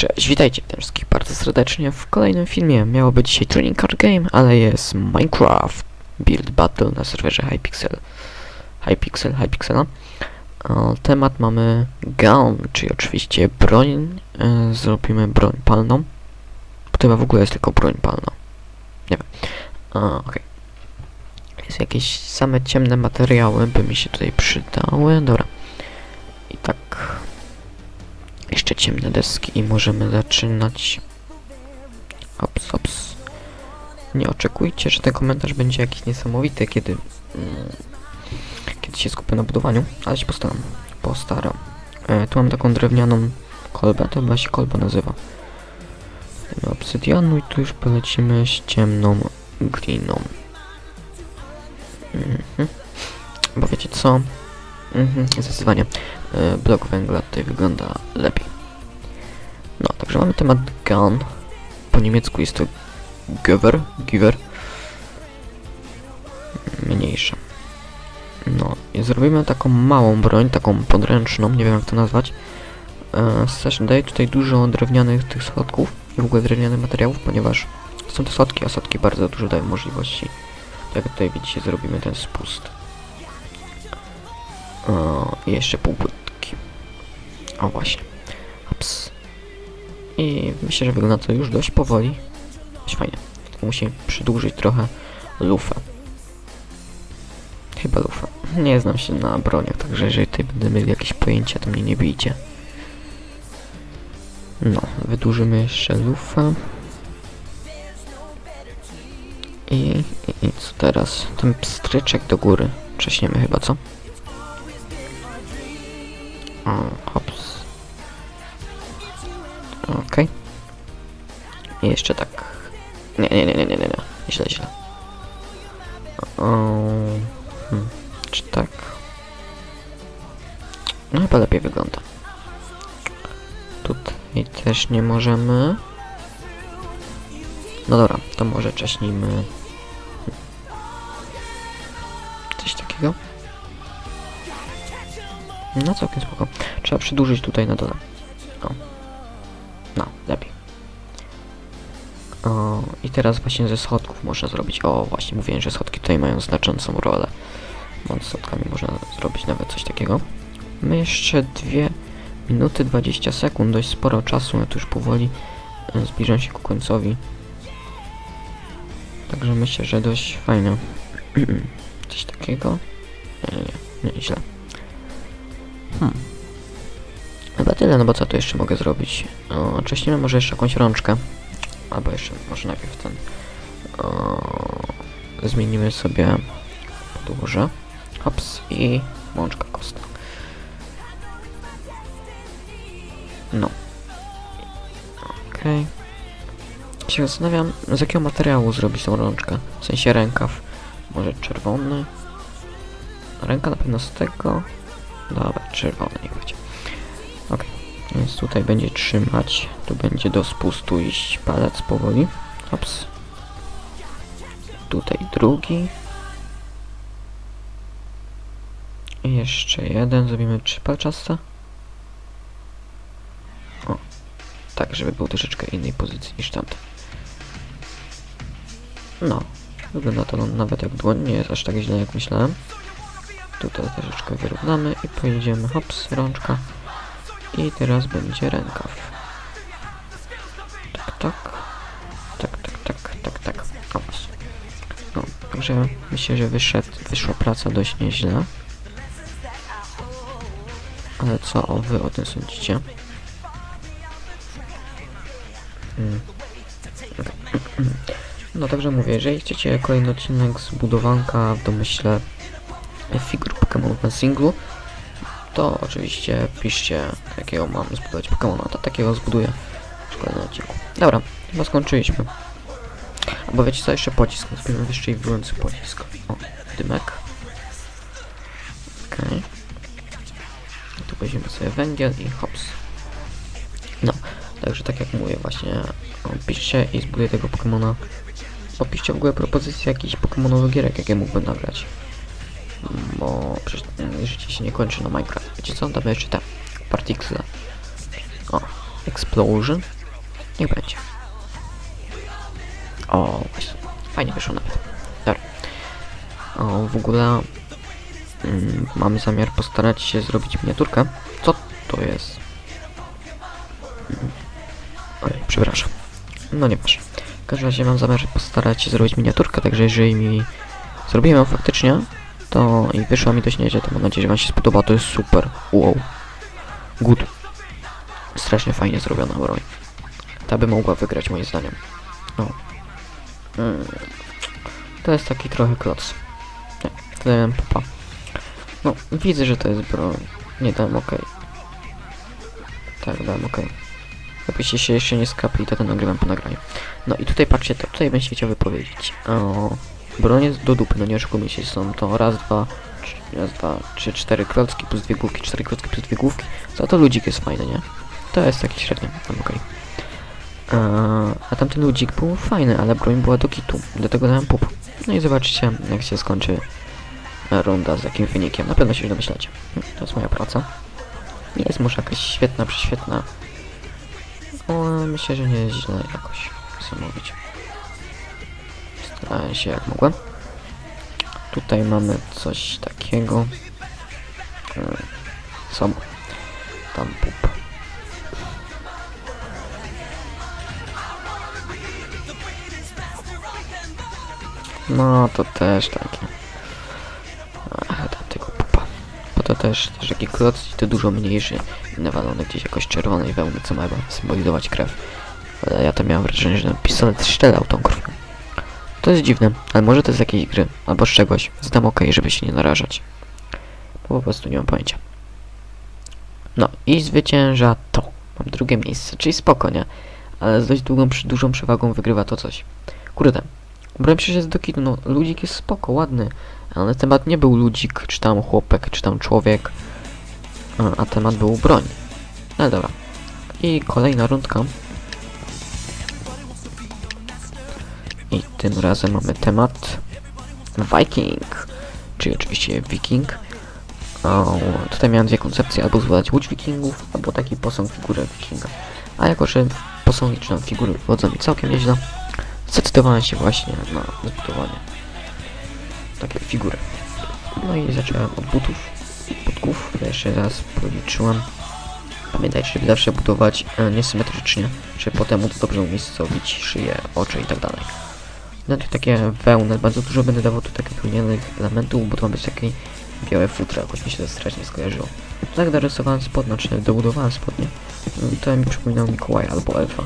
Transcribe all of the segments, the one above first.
Cześć, witajcie wszystkich bardzo serdecznie w kolejnym filmie. Miało być dzisiaj Training Card Game, ale jest Minecraft Build Battle na serwerze Hypixel. Hypixel, Hypixela. Temat mamy gun, czyli oczywiście broń. E, Zrobimy broń palną. Chyba w ogóle jest tylko broń palna. Nie wiem. Okej. Jest jakieś same ciemne materiały, by mi się tutaj przydały. Dobra. I tak jeszcze ciemne deski i możemy zaczynać. Ops, ops. Nie oczekujcie, że ten komentarz będzie jakiś niesamowity, kiedy, mm, kiedy się skupię na budowaniu, ale się postaram. Postaram. E, tu mam taką drewnianą kolbę, to chyba się kolba nazywa. Dajmy obsydianu i tu już polecimy z ciemną gliną. Mhm. Bo wiecie co? Mhm, zdecydowanie e, blok węgla tutaj wygląda lepiej. No, także mamy temat gun. Po niemiecku jest to giver, giver. Mniejsza. No, i zrobimy taką małą broń, taką podręczną, nie wiem jak to nazwać. E, Też daje tutaj dużo drewnianych tych schodków i w ogóle drewnianych materiałów, ponieważ są to schodki, a schodki bardzo dużo dają możliwości. Tak jak tutaj widzicie, zrobimy ten spust. O, jeszcze półpłytki. O właśnie. Ups. I myślę, że wygląda to już dość powoli. Dość fajnie. Tylko musimy przedłużyć trochę lufę. Chyba lufę. Nie znam się na broniach, także jeżeli tutaj będę mieli jakieś pojęcia, to mnie nie bijcie. No, wydłużymy jeszcze lufę. I, i, I co teraz? Ten pstryczek do góry. Trześniemy chyba, co? O, hops. Okej. I jeszcze tak. Nie, nie, nie, nie, nie, nie, nie. Źle, źle. Hmm. Czy tak? No chyba lepiej wygląda. Tutaj też nie możemy. No dobra, to może cześnijmy. Coś takiego. No całkiem spoko. Trzeba przedłużyć tutaj na dole. O. No, lepiej. O, i teraz właśnie ze schodków można zrobić. O, właśnie mówiłem, że schodki tutaj mają znaczącą rolę. Z schodkami można zrobić nawet coś takiego. My jeszcze 2 minuty 20 sekund, dość sporo czasu, ja tu już powoli e, zbliżam się ku końcowi. Także myślę, że dość fajne. coś takiego. Nie, nie, nie, nie, źle. Hmm. Tyle, no bo co tu jeszcze mogę zrobić? O, może jeszcze jakąś rączkę. Albo jeszcze, może najpierw ten... O, zmienimy sobie podłoże. Hops i łączka kostna. No. Okej. Okay. Się zastanawiam, z jakiego materiału zrobić tą rączkę. W sensie rękaw. Może czerwony? Ręka na pewno z tego. Dobra, czerwony niech będzie. Więc tutaj będzie trzymać. Tu będzie do spustu iść palec powoli. Ops. Tutaj drugi. I jeszcze jeden. Zrobimy trzy palczaste. O. Tak, żeby był troszeczkę innej pozycji niż tamten. No. Wygląda to nawet jak dłoń. Nie jest aż tak źle jak myślałem. Tutaj troszeczkę wyrównamy i pojedziemy hops, rączka. I teraz będzie rękaw. Tak, tak. Tak, tak, tak, tak, tak. No, także myślę, że wyszedł, wyszła praca dość nieźle. Ale co o wy o tym sądzicie? Hmm. No także mówię, jeżeli chcecie kolejny odcinek z budowanka w domyśle figur Pokémon na singlu, to oczywiście piszcie, jakiego mam zbudować Pokémona, to takiego zbuduję w odcinku. Dobra, chyba skończyliśmy. Albo wiecie co, jeszcze pocisk, zbierzemy jeszcze i wyłący pocisk. O, dymek. Okej. Okay. Tu weźmiemy sobie węgiel i hops. No, także tak jak mówię właśnie, piszcie i zbuduję tego Pokémona. Opiszcie w ogóle propozycje jakichś Pokémonowych gierek, jakie mógłbym nagrać bo przecież życie się nie kończy na Minecraft. Wiecie co? Damy jeszcze te partikle. O, Explosion. Niech będzie. O, właśnie. Fajnie wyszło nawet. Dobra. O, w ogóle mm, mam zamiar postarać się zrobić miniaturkę. Co to jest? Mm. Oj, przepraszam. No nie masz. W każdym razie mam zamiar postarać się zrobić miniaturkę, także jeżeli mi zrobiłem faktycznie, to i wyszła mi dość nieźle, to mam nadzieję, że wam się spodoba, to jest super. Wow. Good. Strasznie fajnie zrobiona broń. Ta by mogła wygrać moim zdaniem. No. Mm. To jest taki trochę kloc. Nie, popa. No, widzę, że to jest broń. Nie dałem ok. Tak, dałem ok. Jakbyście się jeszcze nie skapli, to to nagrywam po nagraniu. No i tutaj patrzcie, to tutaj się chciał wypowiedzieć. O, broń jest do dupy, no nie oszukujmy się, są to raz, dwa, trz- raz, dwa, trzy, cztery klocki plus dwie główki, cztery klocki plus dwie główki. Za to ludzik jest fajny, nie? To jest taki średnio, tam okej. A, a tamten ludzik był fajny, ale broń była do kitu, dlatego dałem pup. No i zobaczcie, jak się skończy runda, z jakim wynikiem. Na pewno się domyślacie. To jest moja praca. Nie jest może jakaś świetna, prześwietna. Myślę, że nie jest źle jakoś, chcę mówić. Starałem się jak mogłem. Tutaj mamy coś takiego. Co? Tam pup. No to też takie. Ach, tam tego pupa. Bo to też, też taki kloc i to dużo mniejszy nawalony gdzieś jakoś czerwonej wełny, co ma symbolizować krew. Ale ja to miałem wrażenie, że ten pistolet strzelał tą. To jest dziwne, ale może to z jakiejś gry, albo z czegoś. Zdam ok, żeby się nie narażać. Bo po prostu nie mam pojęcia. No i zwycięża to. Mam drugie miejsce, czyli spoko, nie? Ale z dość długą, dużą przewagą wygrywa to coś. Kurde. Broń przecież jest do kitu, no ludzik jest spoko, ładny. Ale temat nie był ludzik, czy tam chłopek, czy tam człowiek. A, a temat był broń. No dobra. I kolejna rundka. I tym razem mamy temat Viking, czyli oczywiście Viking. O, tutaj miałem dwie koncepcje, albo zbudować łódź wikingów, albo taki posąg figurę wikinga. A jako, że posągi czy figury wychodzą mi całkiem nieźle, zdecydowałem się właśnie na zbudowanie takiej figury. No i zacząłem od butów, butków, jeszcze raz policzyłem. Pamiętajcie, żeby zawsze budować e, niesymetrycznie, żeby potem móc dobrze umiejscowić szyję, oczy i tak dalej. To takie wełny, bardzo dużo będę dawał tu takich lnianych elementów, bo to ma być takie białe futra, jakoś mi się to strasznie skojarzyło. Tak dorysowałem spodnie, czy dobudowałem spodnie, to mi przypominał Mikołaja albo Elfa.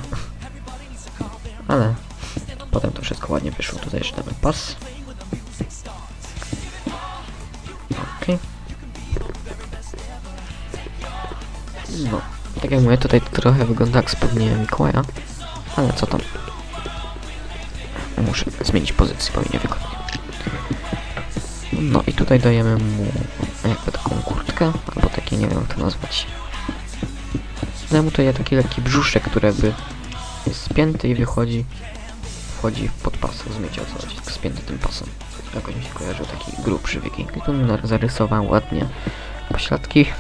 Ale potem to wszystko ładnie wyszło. Tutaj jeszcze damy pas. Okej. No, tak jak mówię, tutaj trochę wygląda jak spodnie Mikołaja, ale co tam. Muszę zmienić pozycję, bo mi niewygodnie. No i tutaj dajemy mu jakby taką kurtkę, albo taki, nie wiem jak to nazwać. Daję mu tutaj taki lekki brzuszek, który jakby jest spięty i wychodzi, wchodzi pod pas, rozumiecie o co chodzi, tak spięty tym pasem. Jakoś mi się kojarzył taki grubszy wiking. I tu mi nar- zarysował ładnie pośladki.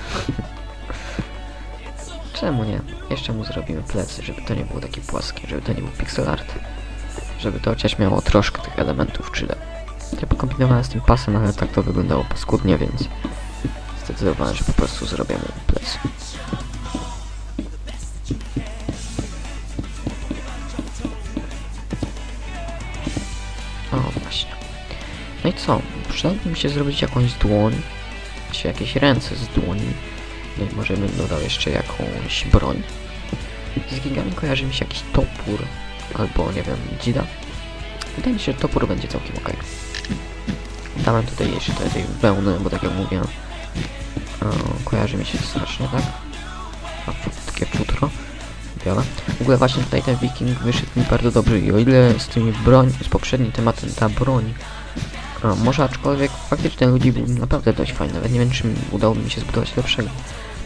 Czemu nie? Jeszcze mu zrobimy plecy, żeby to nie było takie płaskie, żeby to nie był pixel art. Żeby to chociaż miało troszkę tych elementów 3D. Ja pokombinowałem z tym pasem, ale tak to wyglądało paskudnie, więc zdecydowałem, że po prostu zrobię mu plecy. O, właśnie. No i co? Przydałoby mi się zrobić jakąś dłoń, czy jakieś ręce z dłoni. No i może bym dodał jeszcze jakąś broń. Z gigami kojarzy mi się jakiś topór, albo nie wiem, dzida. Wydaje mi się, że topór będzie całkiem ok. Dałem tutaj jeszcze tej, wełny, bo tak jak mówię, o, kojarzy mi się strasznie, tak? A takie futro białe. W ogóle właśnie tutaj ten wiking wyszedł mi bardzo dobrze i o ile z tymi broń, z poprzednim tematem ta broń, a, może aczkolwiek faktycznie ludzi był naprawdę dość fajny, nawet nie wiem czy mi udałoby mi się zbudować lepszego,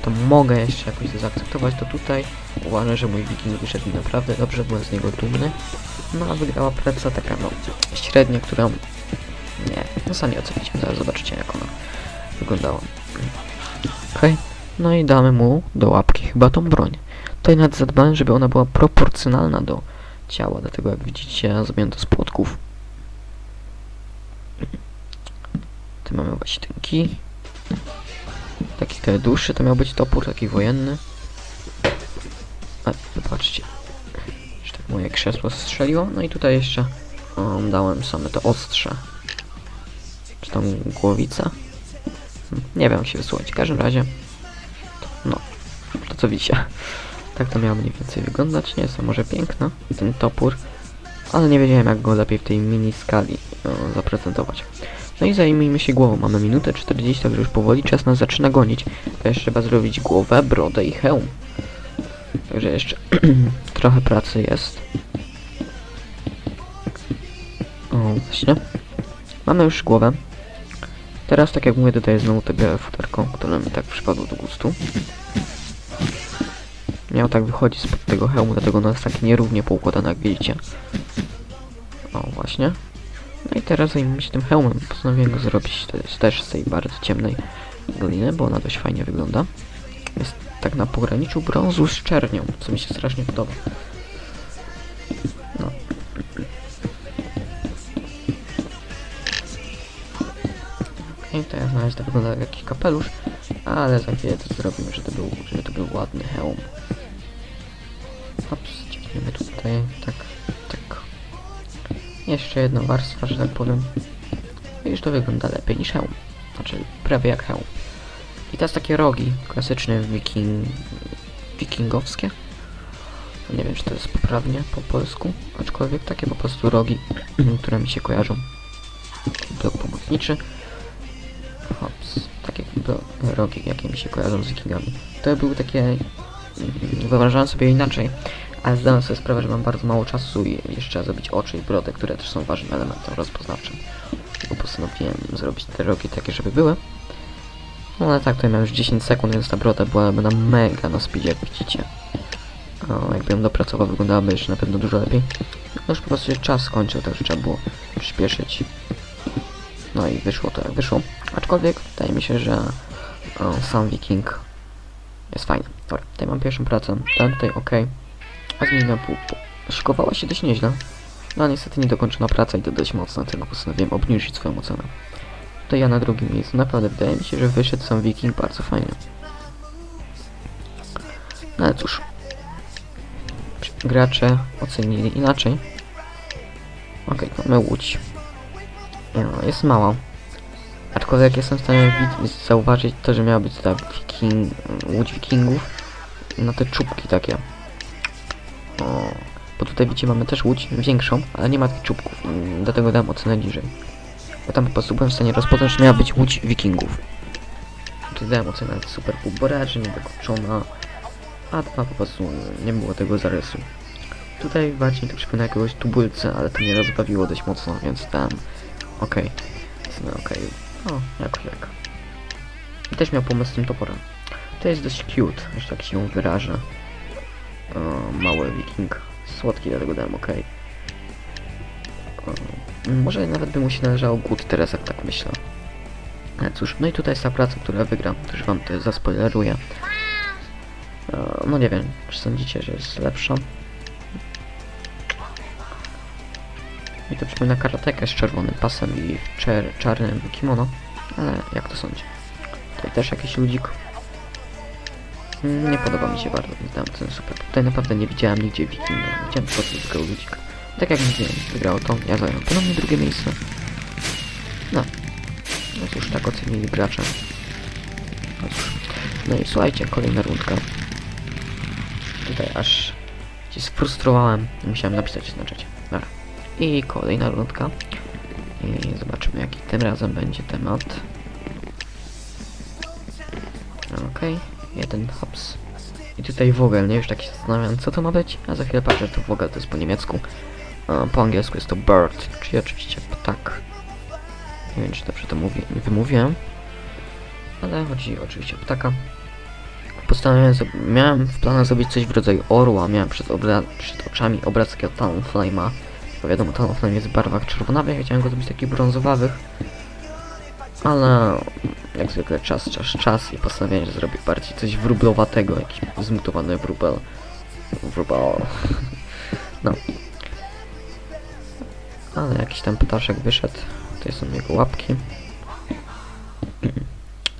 to mogę jeszcze jakoś to zaakceptować, to tutaj uważam, że mój wiking wyszedł naprawdę dobrze, byłem z niego dumny. No a wygrała preca taka no średnia, która nie, no sami ocenicie, zaraz zobaczycie jak ona wyglądała. Okej, no i damy mu do łapki chyba tą broń. tutaj nawet zadbałem, żeby ona była proporcjonalna do ciała, dlatego jak widzicie zrobiłem to z płotków. Tu mamy właśnie ten kij. Taki trochę dłuższy, to miał być topór, taki wojenny. A, zobaczcie. Że tak moje krzesło strzeliło. No i tutaj jeszcze um, dałem same to ostrze. Czy tam głowica? Hmm, Nie wiem jak się wysłać. W każdym razie, no, to co widzicie. Tak to miało mniej więcej wyglądać. Nie jest to może piękne, ten topór. Ale nie wiedziałem jak go lepiej w tej mini skali no, zaprezentować. No i zajmijmy się głową. Mamy minutę 40, także już powoli czas nas zaczyna gonić. To jeszcze trzeba zrobić głowę, brodę i hełm. Także jeszcze trochę pracy jest. O, właśnie. Mamy już głowę. Teraz, tak jak mówię, dodaję znowu te białe futerko, które mi tak przypadło do gustu. Miał tak wychodzić spod tego hełmu, dlatego ono jest tak nierównie poukładane, jak widzicie. O, właśnie. No i teraz zajmiemy się tym hełmem. Postanowiłem go zrobić te- też z tej bardzo ciemnej gliny, bo ona dość fajnie wygląda. Jest tak na pograniczu brązu z czernią, co mi się strasznie podoba. No. Okej, teraz na razie to wygląda jak jakiś kapelusz, ale za chwilę to zrobimy, żeby to był, żeby to był ładny hełm. Hops, ciągniemy tutaj, tak. Jeszcze jedna warstwa, że tak powiem. I już to wygląda lepiej niż hełm. Znaczy, prawie jak hełm. I teraz takie rogi, klasyczne wiking... wikingowskie. Nie wiem, czy to jest poprawnie po polsku, aczkolwiek takie po prostu rogi, które mi się kojarzą. Blok pomocniczy. Hops, takie rogi, jakie mi się kojarzą z wikingami. To były takie... mm, Wyobrażałem sobie inaczej, ale zdałem sobie sprawę, że mam bardzo mało czasu i jeszcze trzeba zrobić oczy i brodę, które też są ważnym elementem rozpoznawczym. Bo postanowiłem zrobić te rogi takie, żeby były. No ale tak, tutaj mam już 10 sekund, więc ta broda byłaby na mega na speedzie, jak widzicie. O, jakby ją dopracował, wyglądałaby jeszcze na pewno dużo lepiej. No już po prostu się czas skończył, także trzeba było przyspieszyć. No i wyszło to jak wyszło. Aczkolwiek wydaje mi się, że o, sam Viking jest fajny. Dobra, tutaj mam pierwszą pracę. Ten tutaj ok. A zmieniona pół. Szykowała się dość nieźle. No niestety niedokończona praca i to dość mocno, dlatego postanowiłem obniżyć swoją ocenę. To ja na drugim miejscu. Naprawdę wydaje mi się, że wyszedł sam Viking bardzo fajnie. No ale cóż. Gracze ocenili inaczej. Okej, okay, mamy łódź. No, jest mała. Aczkolwiek jestem w stanie zauważyć to, że miała być ta wiking, łódź wikingów. Na te czubki takie. Bo tutaj widzicie mamy też łódź większą, ale nie ma takich czubków. mm, Dlatego dam ocenę niżej. Bo tam po prostu byłem w stanie rozpoznać, że miała być łódź wikingów. Tutaj dałem ocenę super półboraczy, niedokończona. A dwa po prostu nie było tego zarysu. Tutaj bardziej to przypomina jakiegoś tubulce, ale to mnie rozbawiło dość mocno, więc dałem okej. Cenę okej. O, jakoś jak. I też miał pomysł z tym toporem. To jest dość cute, że tak się wyrażę. O, mały wiking. Słodki, dlatego dałem okej. O, Może nawet by mu się należało good teraz, jak tak myślę. Ale cóż, no i tutaj jest ta praca, która wygra. Też wam to zaspoileruję. E, No nie wiem, czy sądzicie, że jest lepsza? Mi to przypomina karatekę z czerwonym pasem i czer czarnym kimono. Ale jak to sądzi? Tutaj też jakiś ludzik. Nie podoba mi się bardzo, dam ten super. Tutaj naprawdę nie widziałem nigdzie wikinga. Widziałem prostu tylko ludzika. Tak jak mówiłem, wygrało to, ja zająłem ponownie drugie miejsce. No. No cóż, tak ocenili gracze. No cóż. No i słuchajcie, kolejna rundka. Tutaj aż się sfrustrowałem musiałem napisać znaczenie. Dobra. I kolejna rundka. I zobaczymy jaki tym razem będzie temat. Okej, jeden hops. I tutaj wogel, nie? Już tak się zastanawiam, co to ma być, a za chwilę patrzę, że to wogel to jest po niemiecku. A po angielsku jest to bird, czyli oczywiście ptak. Nie wiem, czy dobrze to mówię, nie wymówiłem. Ale chodzi oczywiście o ptaka. Postanowiłem, miałem w planach zrobić coś w rodzaju orła, miałem przed, obra przed oczami obraz takiego Talonflame'a. Bo wiadomo, Talonflame jest w barwach czerwonawych, ja chciałem go zrobić takich brązowawych. Ale jak zwykle czas, czas, czas i postanowiłem, że zrobię bardziej coś wróblowatego, jakiś zmutowany wróbel. Overball. No. Ale jakiś tam ptaszek wyszedł. Tutaj są jego łapki.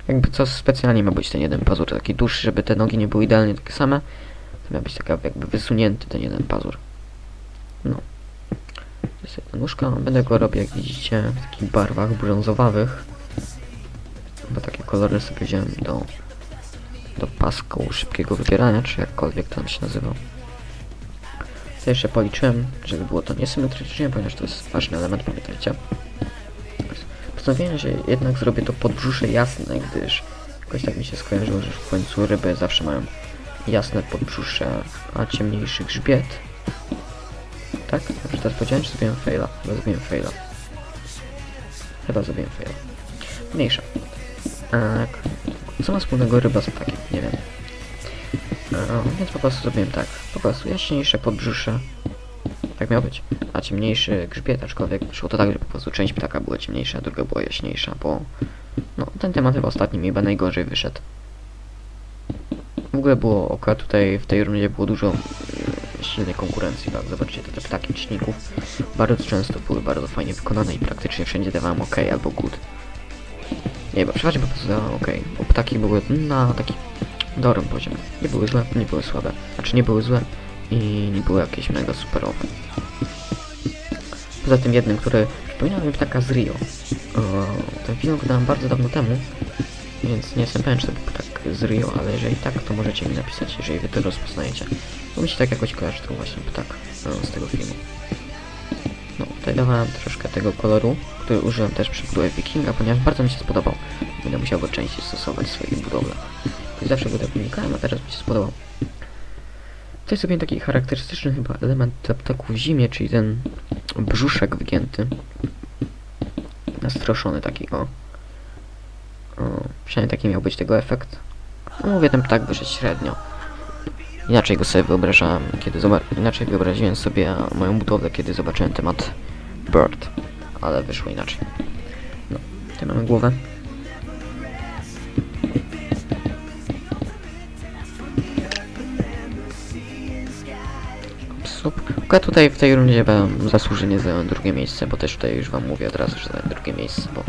Jakby co specjalnie ma być ten jeden pazur taki dłuższy, żeby te nogi nie były idealnie takie same. To miał być taka jakby wysunięty ten jeden pazur. No. To jest jedna nóżka. Będę go robił jak widzicie w takich barwach brązowawych. Bo takie kolory sobie wziąłem do do pasku szybkiego wybierania, czy jakkolwiek tam się nazywa. To jeszcze policzyłem, żeby było to niesymetrycznie, ponieważ to jest ważny element, pamiętajcie. Postanowiłem, że jednak zrobię to podbrzusze jasne, gdyż jakoś tak mi się skojarzyło, że w końcu ryby zawsze mają jasne podbrzusze, a ciemniejszy grzbiet. Tak? Dobrze teraz powiedziałem, czy zrobiłem faila? Chyba zrobiłem faila. Chyba zrobiłem faila. Mniejsza. Tak. Co ma wspólnego ryba z ptakiem? Nie wiem. E, więc po prostu zrobiłem tak. Po prostu jaśniejsze podbrzusze. Tak miało być. A ciemniejszy grzbiet, aczkolwiek szło to tak, że po prostu część ptaka była ciemniejsza, a druga była jaśniejsza, bo no, ten temat chyba ostatni mi chyba najgorzej wyszedł. W ogóle było ok, tutaj w tej rundzie było dużo e, silnej konkurencji, tak? Zobaczcie, te, te ptaki liczników bardzo często były bardzo fajnie wykonane i praktycznie wszędzie dawałem ok albo good. Nie, bo przeważnie po prostu dawałem ok, bo ptaki były na taki dobrym poziomie. Nie były złe, nie były słabe. Znaczy nie były złe i nie były jakieś mega superowe. Poza tym jednym, który przypominał mi ptaka z Rio. O, ten film oglądałem bardzo dawno temu, więc nie jestem pewien, czy to był ptak z Rio, ale jeżeli tak, to możecie mi napisać, jeżeli wy to rozpoznajecie. Bo mi się tak jakoś kojarzy to właśnie ptak e, z tego filmu. No, tutaj dawałem troszkę tego koloru, który użyłem też przy budowie Wikinga, ponieważ bardzo mi się spodobał. Będę musiał go częściej stosować w swoich budowlach. Zawsze go tak unikałem, a teraz mi się spodobał. To jest sobie taki charakterystyczny chyba element dla ptaków w zimie, czyli ten brzuszek wygięty. Nastroszony taki, o. o przynajmniej taki miał być tego efekt. No mówię, ten ptak wyszedł średnio. Inaczej go sobie wyobrażałem, kiedy. Inaczej wyobraziłem sobie moją budowlę, kiedy zobaczyłem temat Bird. Ale wyszło inaczej. No, tutaj mamy głowę. Akurat tutaj w tej rundzie zasłużenie zająłem drugie miejsce, bo też tutaj już wam mówię od razu, że zająłem drugie miejsce, bo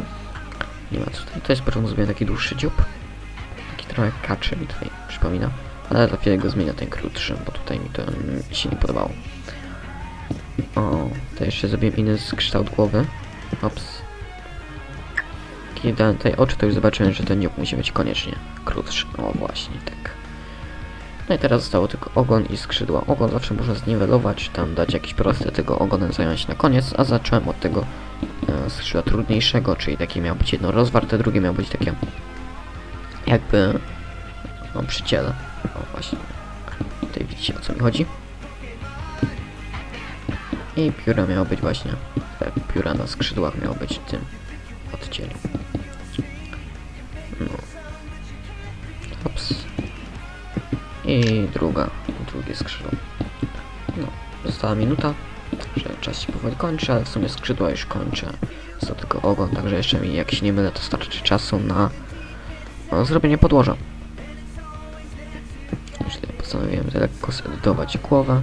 nie ma co tutaj. To jest początku zrobiłem taki dłuższy dziób. Taki trochę kaczy mi tutaj przypomina. Ale za chwilę go zmienię ten krótszy, bo tutaj mi to mm, się nie podobało. O, to jeszcze zrobiłem inny kształt głowy. Ops. Kiedy tutaj oczy, to już zobaczyłem, że ten dziób musi być koniecznie krótszy. O, właśnie, tak. No i teraz zostało tylko ogon i skrzydła. Ogon zawsze można zniwelować, tam dać jakiś prosty, tego ogonem zająć na koniec, a zacząłem od tego e, skrzydła trudniejszego, czyli takie miało być jedno rozwarte, drugie miało być takie jakby no przy ciele. O właśnie. Tutaj widzicie o co mi chodzi. I pióra miało być właśnie, tak, pióra na skrzydłach miało być tym odcieniu. I druga, drugie skrzydło. No, została minuta, że czas się powoli kończy, ale w sumie skrzydła już kończę. Został tylko ogon, także jeszcze mi, jak się nie mylę, to starczy czasu na no, zrobienie podłoża. Tutaj postanowiłem lekko zedytować głowę.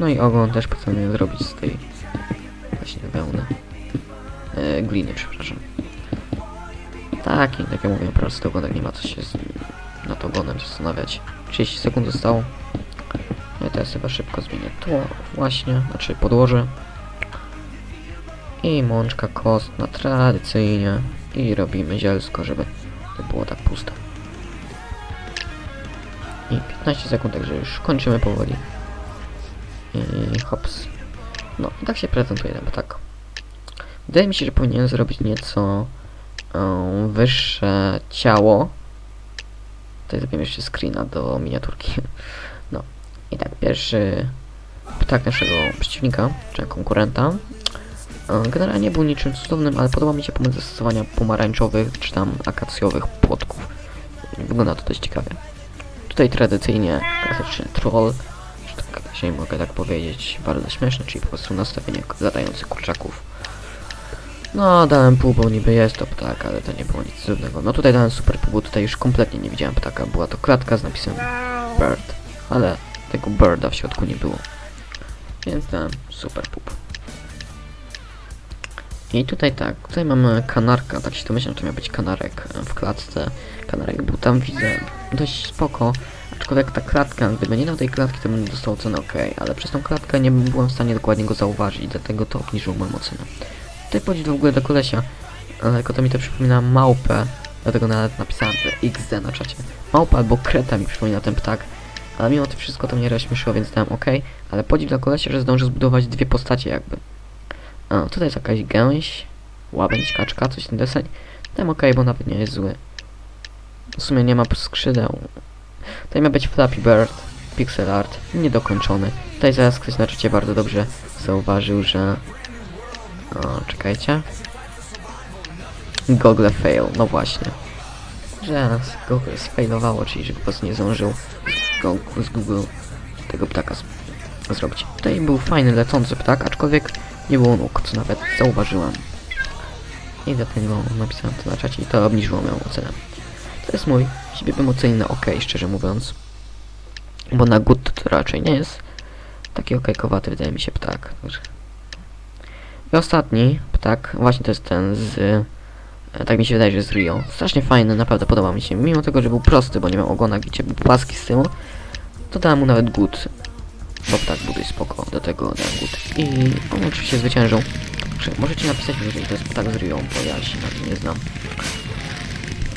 No i ogon też postanowiłem zrobić z tej właśnie wełny. E, gliny, przepraszam. Tak, i tak jak mówię, po prostu ogonek nie ma co się z, nad ogonem zastanawiać. 30 sekund zostało. No i teraz chyba szybko zmienię tło właśnie, znaczy podłoże. I mączka kostna tradycyjnie. I robimy zielsko, żeby nie było tak pusto. I 15 sekund, także już kończymy powoli. I hops. No, i tak się prezentuje ten ptak. Wydaje mi się, że powinienem zrobić nieco um, wyższe ciało. Tutaj zrobimy jeszcze screena do miniaturki. No. I tak, pierwszy ptak naszego przeciwnika, czy konkurenta. e, Generalnie był niczym cudownym, ale podoba mi się pomysł zastosowania pomarańczowych, czy tam akacjowych płotków. Wygląda to dość ciekawie. Tutaj tradycyjnie klasyczny troll, że tak się mogę tak powiedzieć, bardzo śmieszny, czyli po prostu nastawienie latających kurczaków. No, dałem pół, bo niby jest to ptak, ale to nie było nic cudownego. No tutaj dałem super pół, bo tutaj już kompletnie nie widziałem ptaka. Była to klatka z napisem Bird, ale tego Birda w środku nie było. Więc dałem super pup. I tutaj tak, tutaj mamy kanarka, tak się domyślam, że to miał być kanarek w klatce. Kanarek był tam, widzę, dość spoko, aczkolwiek ta klatka, gdyby nie dał tej klatki, to bym dostał ocenę ok, ale przez tą klatkę nie byłem w stanie dokładnie go zauważyć, dlatego to obniżyło moją ocenę. Tutaj podź w ogóle do kolesia, tylko to mi to przypomina małpę, dlatego nawet napisałem XD na czacie. Małpa albo kreta mi przypomina ten ptak, ale mimo to wszystko to mnie rozśmieszyło, więc dałem ok, ale podziw dla kolesia, że zdążył zbudować dwie postacie jakby. A, tutaj jest jakaś gęś, łabędź, kaczka, coś ten deseń. Dałem ok, bo nawet nie jest zły. W sumie nie ma skrzydeł. Tutaj ma być Flappy Bird, pixel art, niedokończony. Tutaj zaraz ktoś na czacie bardzo dobrze zauważył, że... O, czekajcie. Google fail, no właśnie. Że Google sfailowało, czyli że po prostu nie zdążył z Google, tego ptaka zrobić. Tutaj był fajny lecący ptak, aczkolwiek nie było nóg, co nawet zauważyłem. I dlatego napisałem to na czacie i to obniżyło moją ocenę. To jest mój, siebie na ok, szczerze mówiąc. Bo na good to raczej nie jest taki okejkowaty, wydaje mi się, ptak. Także- I ostatni ptak, właśnie to jest ten z... e, Tak mi się wydaje, że z Rio. Strasznie fajny, naprawdę podoba mi się. Mimo tego, że był prosty, bo nie miał ogonek, widzicie, był płaski z tyłu, to dałem mu nawet good. Bo tak, buduj spoko, do tego dałem good. I on oczywiście zwyciężył. Możecie napisać jeżeli to jest ptak z Rio, bo ja się na tym nie znam.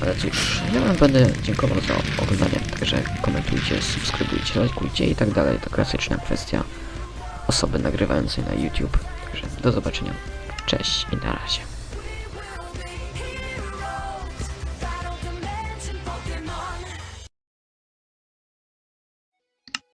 Ale cóż, ja wam będę dziękował za oglądanie, także komentujcie, subskrybujcie, lajkujcie i tak dalej. To klasyczna kwestia osoby nagrywającej na YouTube. Do zobaczenia. Cześć i na razie.